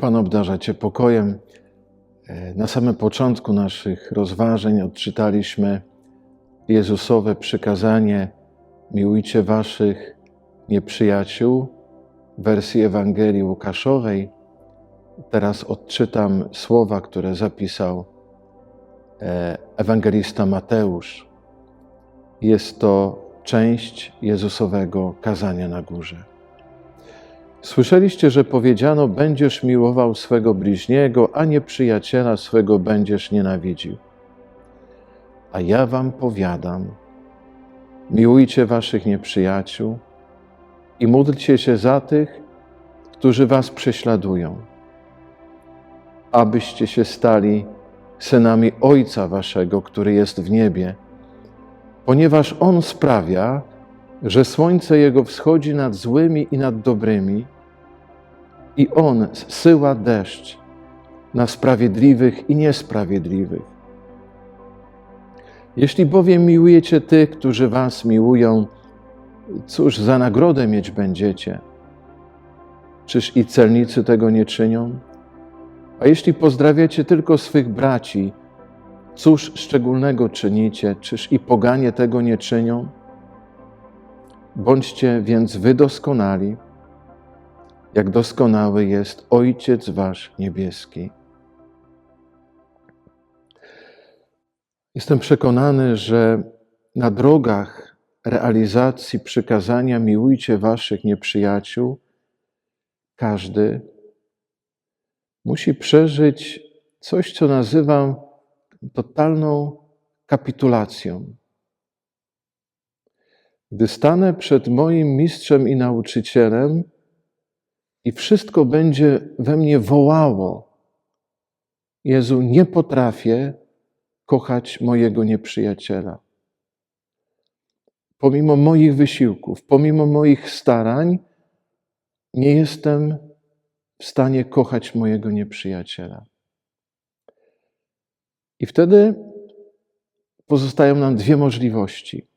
Pan obdarza Cię pokojem. E, Na samym początku naszych rozważań odczytaliśmy Jezusowe przykazanie: Miłujcie Waszych nieprzyjaciół, wersji Ewangelii Łukaszowej. Teraz odczytam słowa, które zapisał e, ewangelista Mateusz. Jest to część Jezusowego kazania na górze. Słyszeliście, że powiedziano: Będziesz miłował swego bliźniego, a nieprzyjaciela swego będziesz nienawidził. A ja wam powiadam: miłujcie waszych nieprzyjaciół i módlcie się za tych, którzy was prześladują, abyście się stali synami Ojca waszego, który jest w niebie, ponieważ On sprawia, że słońce Jego wschodzi nad złymi i nad dobrymi, i On zsyła deszcz na sprawiedliwych i niesprawiedliwych. Jeśli bowiem miłujecie tych, którzy Was miłują, cóż za nagrodę mieć będziecie? Czyż i celnicy tego nie czynią? A jeśli pozdrawiacie tylko swych braci, cóż szczególnego czynicie? Czyż i poganie tego nie czynią? Bądźcie więc wy doskonali, jak doskonały jest Ojciec Wasz Niebieski. Jestem przekonany, że na drogach realizacji przykazania miłujcie Waszych nieprzyjaciół, każdy musi przeżyć coś, co nazywam totalną kapitulacją. Gdy stanę przed moim mistrzem i nauczycielem i wszystko będzie we mnie wołało: Jezu, nie potrafię kochać mojego nieprzyjaciela. Pomimo moich wysiłków, pomimo moich starań, nie jestem w stanie kochać mojego nieprzyjaciela. I wtedy pozostają nam dwie możliwości.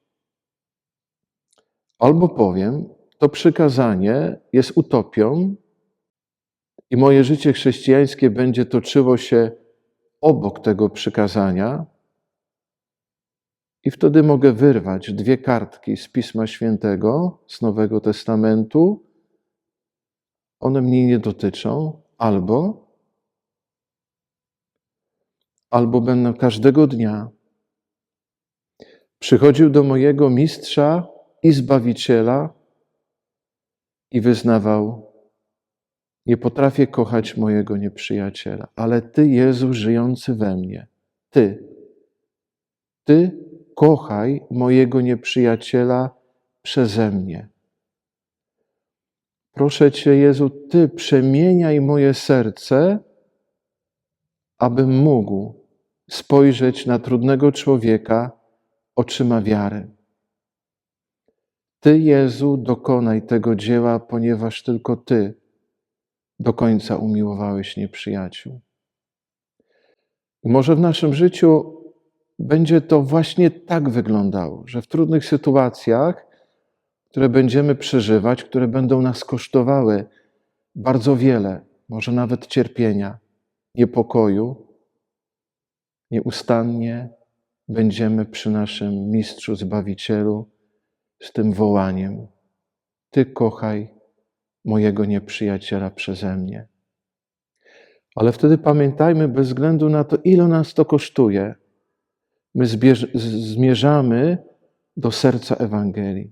Albo powiem, to przykazanie jest utopią i moje życie chrześcijańskie będzie toczyło się obok tego przykazania, i wtedy mogę wyrwać dwie kartki z Pisma Świętego, z Nowego Testamentu. One mnie nie dotyczą, albo albo będę każdego dnia przychodził do mojego mistrza i zbawiciela i wyznawał: Nie potrafię kochać mojego nieprzyjaciela, ale Ty, Jezu, żyjący we mnie, Ty, Ty kochaj mojego nieprzyjaciela przeze mnie. Proszę Cię, Jezu, Ty przemieniaj moje serce, abym mógł spojrzeć na trudnego człowieka oczyma wiary. Ty, Jezu, dokonaj tego dzieła, ponieważ tylko Ty do końca umiłowałeś nieprzyjaciół. I może w naszym życiu będzie to właśnie tak wyglądało, że w trudnych sytuacjach, które będziemy przeżywać, które będą nas kosztowały bardzo wiele, może nawet cierpienia, niepokoju, nieustannie będziemy przy naszym Mistrzu Zbawicielu z tym wołaniem: Ty kochaj mojego nieprzyjaciela przeze mnie. Ale wtedy pamiętajmy, bez względu na to, ile nas to kosztuje, my zmierzamy do serca Ewangelii.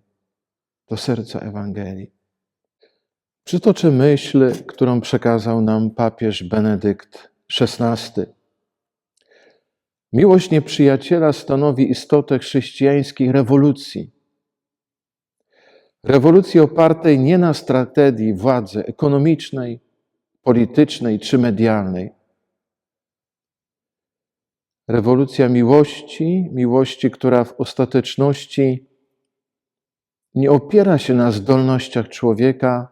Do serca Ewangelii. Przytoczę myśl, którą przekazał nam papież Benedykt XVI. Miłość nieprzyjaciela stanowi istotę chrześcijańskiej rewolucji. Rewolucji opartej nie na strategii władzy ekonomicznej, politycznej czy medialnej. Rewolucja miłości, miłości, która w ostateczności nie opiera się na zdolnościach człowieka,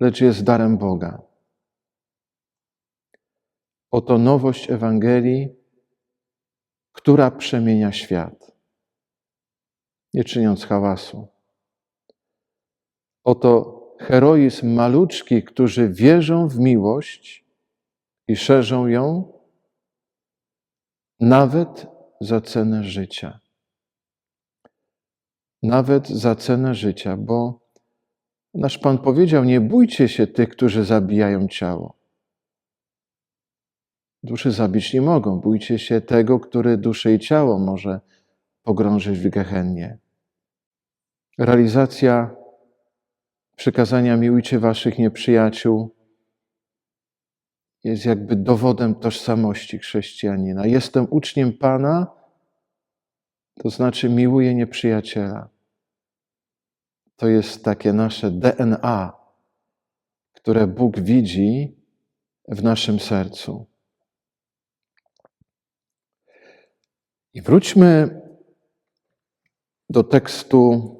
lecz jest darem Boga. Oto nowość Ewangelii, która przemienia świat, nie czyniąc hałasu. Oto heroizm maluczkich, którzy wierzą w miłość i szerzą ją nawet za cenę życia. Nawet za cenę życia, bo nasz Pan powiedział: Nie bójcie się tych, którzy zabijają ciało. Duszy zabić nie mogą. Bójcie się tego, który duszę i ciało może pogrążyć w gehennie. Realizacja przykazania miłujcie waszych nieprzyjaciół jest jakby dowodem tożsamości chrześcijanina. Jestem uczniem Pana, to znaczy miłuję nieprzyjaciela. To jest takie nasze DNA, które Bóg widzi w naszym sercu. I wróćmy do tekstu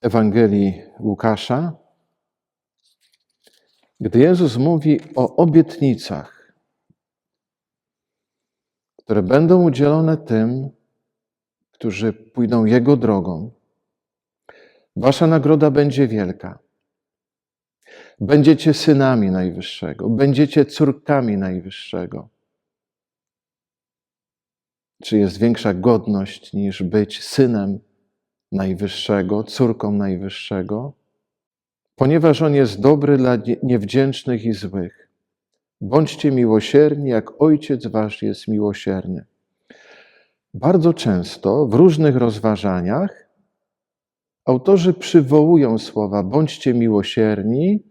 Ewangelii Łukasza, gdy Jezus mówi o obietnicach, które będą udzielone tym, którzy pójdą Jego drogą. Wasza nagroda będzie wielka. Będziecie synami Najwyższego, będziecie córkami Najwyższego. Czy jest większa godność niż być synem Najwyższego, córką Najwyższego? Ponieważ On jest dobry dla niewdzięcznych i złych. Bądźcie miłosierni, jak Ojciec Wasz jest miłosierny. Bardzo często w różnych rozważaniach autorzy przywołują słowa: bądźcie miłosierni,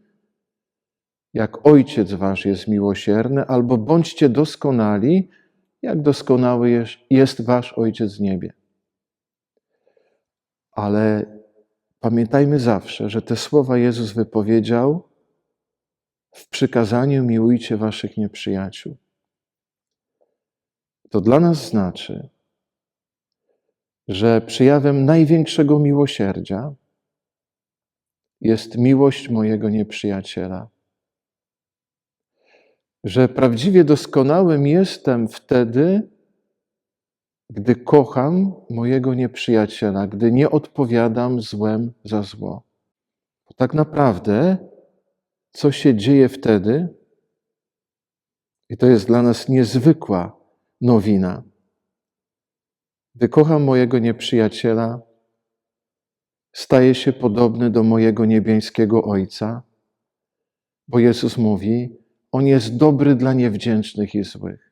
jak Ojciec Wasz jest miłosierny, albo bądźcie doskonali, jak doskonały jest Wasz Ojciec w niebie. Ale pamiętajmy zawsze, że te słowa Jezus wypowiedział w przykazaniu miłujcie Waszych nieprzyjaciół. To dla nas znaczy, że przejawem największego miłosierdzia jest miłość mojego nieprzyjaciela że prawdziwie doskonałym jestem wtedy, gdy kocham mojego nieprzyjaciela, gdy nie odpowiadam złem za zło. Bo tak naprawdę, co się dzieje wtedy, i to jest dla nas niezwykła nowina. Gdy kocham mojego nieprzyjaciela, staje się podobny do mojego niebiańskiego Ojca, bo Jezus mówi: on jest dobry dla niewdzięcznych i złych.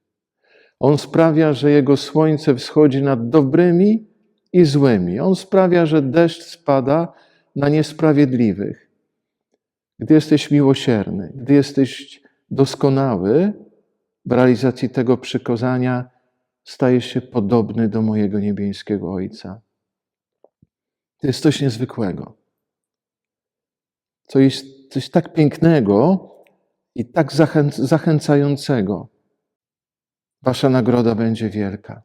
On sprawia, że Jego słońce wschodzi nad dobrymi i złymi. On sprawia, że deszcz spada na niesprawiedliwych. Gdy jesteś miłosierny, gdy jesteś doskonały w realizacji tego przykazania, stajesz się podobny do mojego niebiańskiego Ojca. To jest coś niezwykłego. Coś, coś tak pięknego, i tak zachęcającego. Wasza nagroda będzie wielka.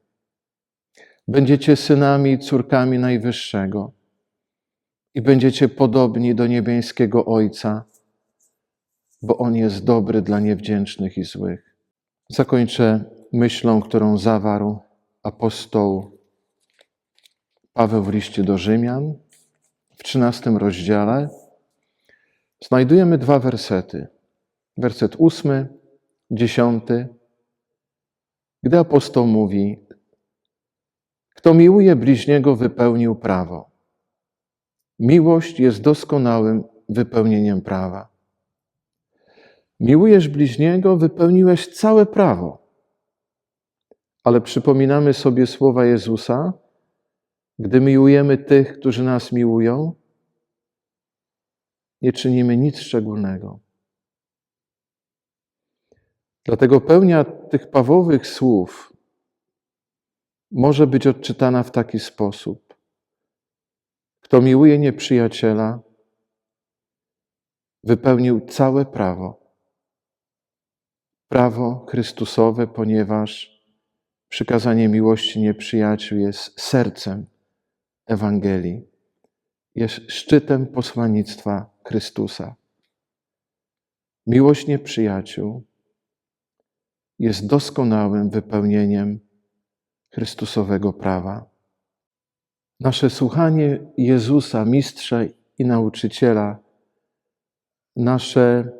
Będziecie synami i córkami Najwyższego i będziecie podobni do niebiańskiego Ojca, bo On jest dobry dla niewdzięcznych i złych. Zakończę myślą, którą zawarł apostoł Paweł w liście do Rzymian w 13 rozdziale. Znajdujemy dwa wersety werset ósmy, dziesiąty, gdy apostoł mówi: Kto miłuje bliźniego, wypełnił prawo. Miłość jest doskonałym wypełnieniem prawa. Miłujesz bliźniego, wypełniłeś całe prawo. Ale przypominamy sobie słowa Jezusa, gdy miłujemy tych, którzy nas miłują, nie czynimy nic szczególnego. Dlatego pełnia tych Pawłowych słów może być odczytana w taki sposób. Kto miłuje nieprzyjaciela, wypełnił całe prawo. Prawo Chrystusowe, ponieważ przykazanie miłości nieprzyjaciół jest sercem Ewangelii, jest szczytem posłannictwa Chrystusa. Miłość nieprzyjaciół jest doskonałym wypełnieniem Chrystusowego prawa. Nasze słuchanie Jezusa, mistrza i nauczyciela, nasze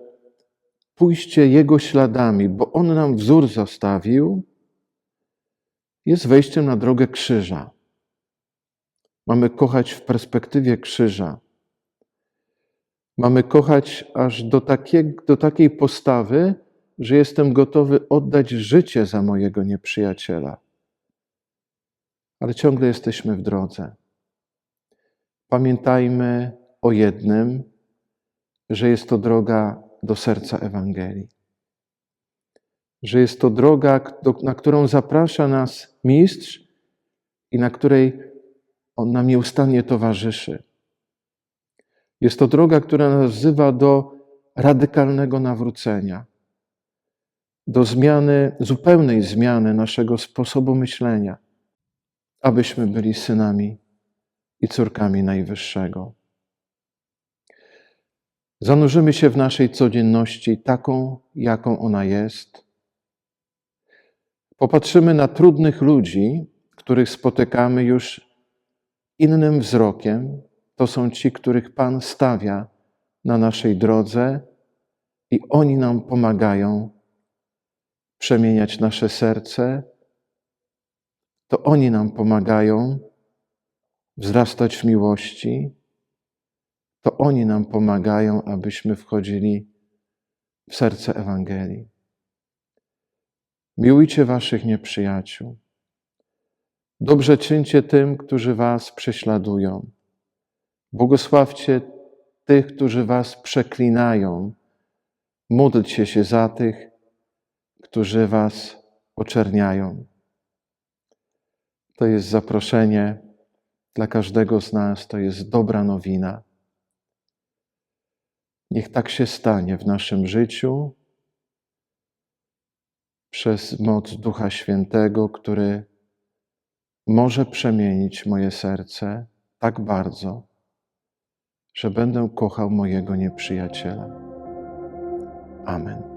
pójście Jego śladami, bo On nam wzór zostawił, jest wejściem na drogę krzyża. Mamy kochać w perspektywie krzyża. Mamy kochać aż do, takiej, do takiej postawy, że jestem gotowy oddać życie za mojego nieprzyjaciela. Ale ciągle jesteśmy w drodze. Pamiętajmy o jednym, że jest to droga do serca Ewangelii. Że jest to droga, na którą zaprasza nas mistrz i na której on nam nieustannie towarzyszy. Jest to droga, która nas wzywa do radykalnego nawrócenia, do zmiany, zupełnej zmiany naszego sposobu myślenia, abyśmy byli synami i córkami Najwyższego. Zanurzymy się w naszej codzienności taką, jaką ona jest. Popatrzymy na trudnych ludzi, których spotykamy już innym wzrokiem. To są ci, których Pan stawia na naszej drodze i oni nam pomagają przemieniać nasze serce. To oni nam pomagają wzrastać w miłości, to oni nam pomagają, abyśmy wchodzili w serce Ewangelii. Miłujcie waszych nieprzyjaciół. Dobrze czyńcie tym, którzy was prześladują. Błogosławcie tych, którzy was przeklinają. Módlcie się za tych, którzy was oczerniają. To jest zaproszenie dla każdego z nas, to jest dobra nowina. Niech tak się stanie w naszym życiu przez moc Ducha Świętego, który może przemienić moje serce tak bardzo, że będę kochał mojego nieprzyjaciela. Amen.